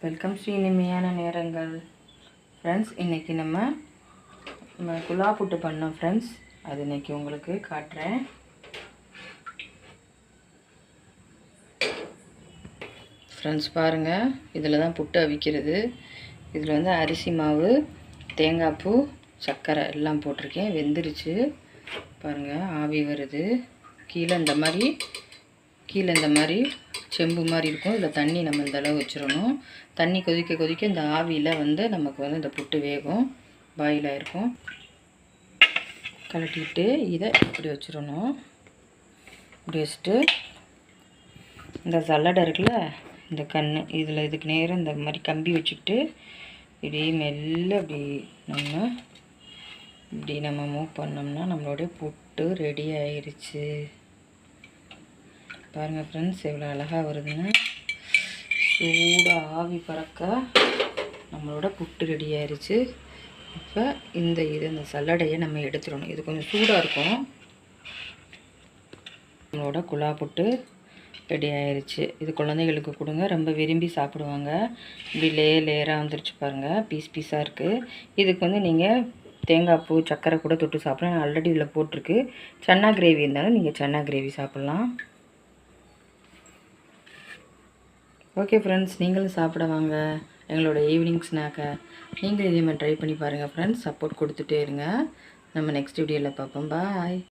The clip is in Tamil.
வெல்கம் ஸ்ரீ இனிமையான நேரங்கள். ஃப்ரெண்ட்ஸ் இன்றைக்கி நம்ம நம்ம குலா புட்டு பண்ணோம் ஃப்ரெண்ட்ஸ் அது இன்னைக்கு உங்களுக்கு காட்டுறேன். ஃப்ரெண்ட்ஸ் பாருங்கள் இதில் தான் புட்டு அவிக்கிறது. இதில் வந்து அரிசி மாவு தேங்காய் பூ சர்க்கரை எல்லாம் போட்டிருக்கேன். வெந்துருச்சு. பாருங்கள் ஆவி வருது. கீழே இந்த மாதிரி கீழே இந்த மாதிரி செம்பு மாதிரி இருக்கும். இதில் தண்ணி நம்ம இந்த அளவு வச்சிடணும். தண்ணி கொதிக்க கொதிக்க இந்த ஆவியில் வந்து நமக்கு வந்து இந்த புட்டு வேகும். பாயில் இருக்கும் கலட்டிட்டு இதை இப்படி வச்சிடணும். இப்படி வச்சுட்டு இந்த சல்லடை இருக்குல்ல இந்த கண் இதில் இதுக்கு நேரம் இந்த மாதிரி கம்பி வச்சுக்கிட்டு இப்படி மெல்ல அப்படி நம்ம இப்படி நம்ம மூவ் பண்ணோம்னா நம்மளுடைய புட்டு ரெடி ஆயிடுச்சு பாருங்கள் ஃப்ரெண்ட்ஸ் எவ்வளோ அழகாக வருதுன்னு சூடாக ஆவி பறக்க நம்மளோட புட்டு ரெடி ஆயிடுச்சு இப்போ இந்த இது இந்த சல்லடையை நம்ம எடுத்துடணும். இது கொஞ்சம் சூடாக இருக்கும். நம்மளோட குழா புட்டு ரெடி ஆயிடுச்சு இது குழந்தைகளுக்கு கொடுங்க. ரொம்ப விரும்பி சாப்பிடுவாங்க. இப்படி லே லேயராக வந்துருச்சு பாருங்கள் பீஸ் பீஸாக இருக்குது இதுக்கு வந்து நீங்கள் தேங்காய் பூ சர்க்கரை கூட தொட்டு சாப்பிடலாம். ஆல்ரெடி இதில் போட்டிருக்கு. சன்னா கிரேவி இருந்தாலும் நீங்கள் சன்னா கிரேவி சாப்பிட்லாம். ஓகே ஃப்ரெண்ட்ஸ் நீங்களும் சாப்பிட வாங்க. எங்களோட ஈவினிங் ஸ்நாக்கை நீங்களும் இதே மாதிரி ட்ரை பண்ணி பாருங்கள் ஃப்ரெண்ட்ஸ் சப்போர்ட் கொடுத்துட்டே இருங்க. நம்ம நெக்ஸ்ட் வீடியோவில் பார்ப்போம். பாய்